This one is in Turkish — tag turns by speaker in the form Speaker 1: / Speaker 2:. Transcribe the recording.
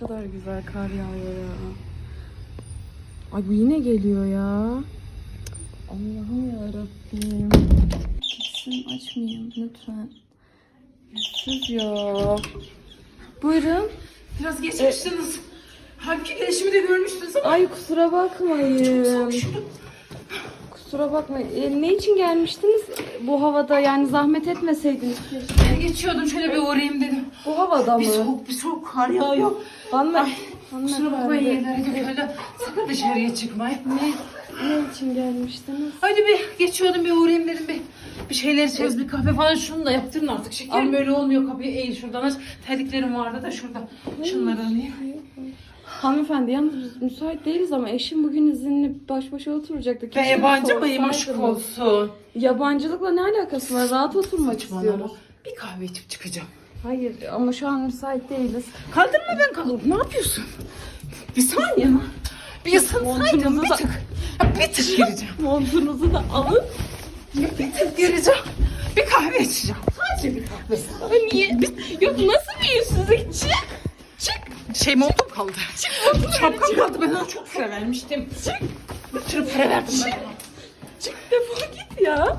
Speaker 1: kadar güzel kar yağıyor ya. Ay bu yine geliyor ya. Allah'ım ya Rabbim. Açmayayım lütfen. Yüzsüz ya. Buyurun.
Speaker 2: Biraz geçmiştiniz. Halbuki gelişimi de görmüştünüz ama.
Speaker 1: Ay kusura bakmayın. Kusura bakmayın. E, ne için gelmiştiniz bu havada yani zahmet etmeseydiniz.
Speaker 2: Ben geçiyordum şöyle bir uğrayayım dedim.
Speaker 1: Bu havada
Speaker 2: Bir
Speaker 1: mı?
Speaker 2: soğuk bir soğuk kar yağıyor.
Speaker 1: Hanımefendi.
Speaker 2: Kusura bakmayın yerlere gibi böyle sakın dışarıya çıkmayın.
Speaker 1: Ne, ne için gelmiştiniz?
Speaker 2: Hadi bir geçiyordum bir uğrayayım dedim bir. Bir şeyler içeriz bir kahve falan şunu da yaptırın artık. Şekerim böyle olmuyor kapıyı eğil şuradan aç. Terliklerim vardı da şurada. Şunları alayım.
Speaker 1: Hanımefendi yalnız biz müsait değiliz ama eşim bugün izinli baş başa oturacaktı.
Speaker 2: Ben
Speaker 1: Keşke
Speaker 2: yabancı
Speaker 1: bir
Speaker 2: mıyım aşk
Speaker 1: sorsaydınız.
Speaker 2: olsun.
Speaker 1: Yabancılıkla ne alakası var? Rahat oturmak istiyoruz.
Speaker 2: Bir kahve içip çıkacağım.
Speaker 1: Hayır ama şu an müsait değiliz.
Speaker 2: Kaldırma ben kalırım. Ne yapıyorsun? Bir saniye? Bir ısınsaydım bir
Speaker 1: Montunuzu da-
Speaker 2: tık. Bir tık gireceğim.
Speaker 1: Montunuzu da alın.
Speaker 2: Bir tık gireceğim. Bir kahve içeceğim. Sadece bir kahve.
Speaker 1: Ama niye? Biz, yok nasıl bir yüzsüzlük? Çık.
Speaker 2: Çık. Şey montum kaldı. Çık montum Şapkam kaldı. Ben ona çok para vermiştim. Çık. Bir sürü para verdim ben.
Speaker 1: Çık defol git ya.